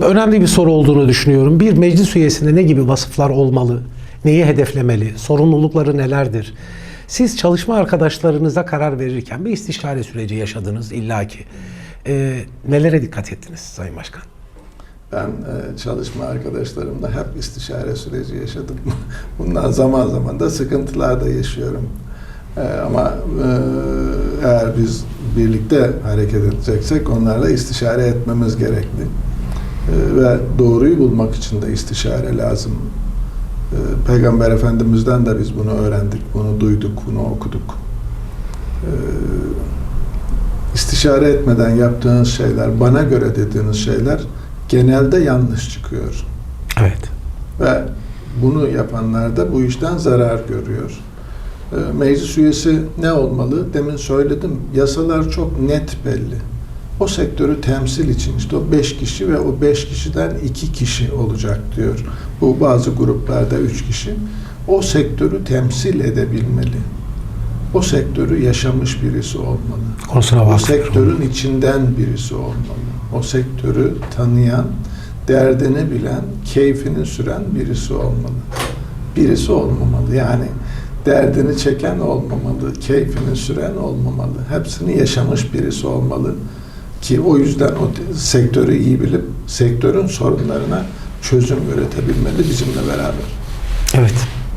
önemli bir soru olduğunu düşünüyorum. Bir meclis üyesinde ne gibi vasıflar olmalı? Neyi hedeflemeli? Sorumlulukları nelerdir? Siz çalışma arkadaşlarınıza karar verirken bir istişare süreci yaşadınız illaki. Ee, nelere dikkat ettiniz Sayın Başkan? Ben e, çalışma arkadaşlarımla hep istişare süreci yaşadım. Bundan zaman zaman da sıkıntılar da yaşıyorum. E, ama e, eğer biz birlikte hareket edeceksek onlarla istişare etmemiz gerekli. Ve doğruyu bulmak için de istişare lazım. E, Peygamber Efendimiz'den de biz bunu öğrendik, bunu duyduk, bunu okuduk. E, istişare etmeden yaptığınız şeyler, bana göre dediğiniz şeyler genelde yanlış çıkıyor. Evet. Ve bunu yapanlar da bu işten zarar görüyor. E, Meclis üyesi ne olmalı? Demin söyledim. Yasalar çok net belli. O sektörü temsil için işte o beş kişi ve o beş kişiden iki kişi olacak diyor. Bu bazı gruplarda üç kişi. O sektörü temsil edebilmeli. O sektörü yaşamış birisi olmalı. Konusuna O sektörün içinden birisi olmalı. O sektörü tanıyan, derdini bilen, keyfini süren birisi olmalı. Birisi olmamalı. Yani derdini çeken olmamalı, keyfini süren olmamalı. Hepsini yaşamış birisi olmalı. Ki o yüzden o sektörü iyi bilip sektörün sorunlarına çözüm üretebilmeli bizimle beraber. Evet.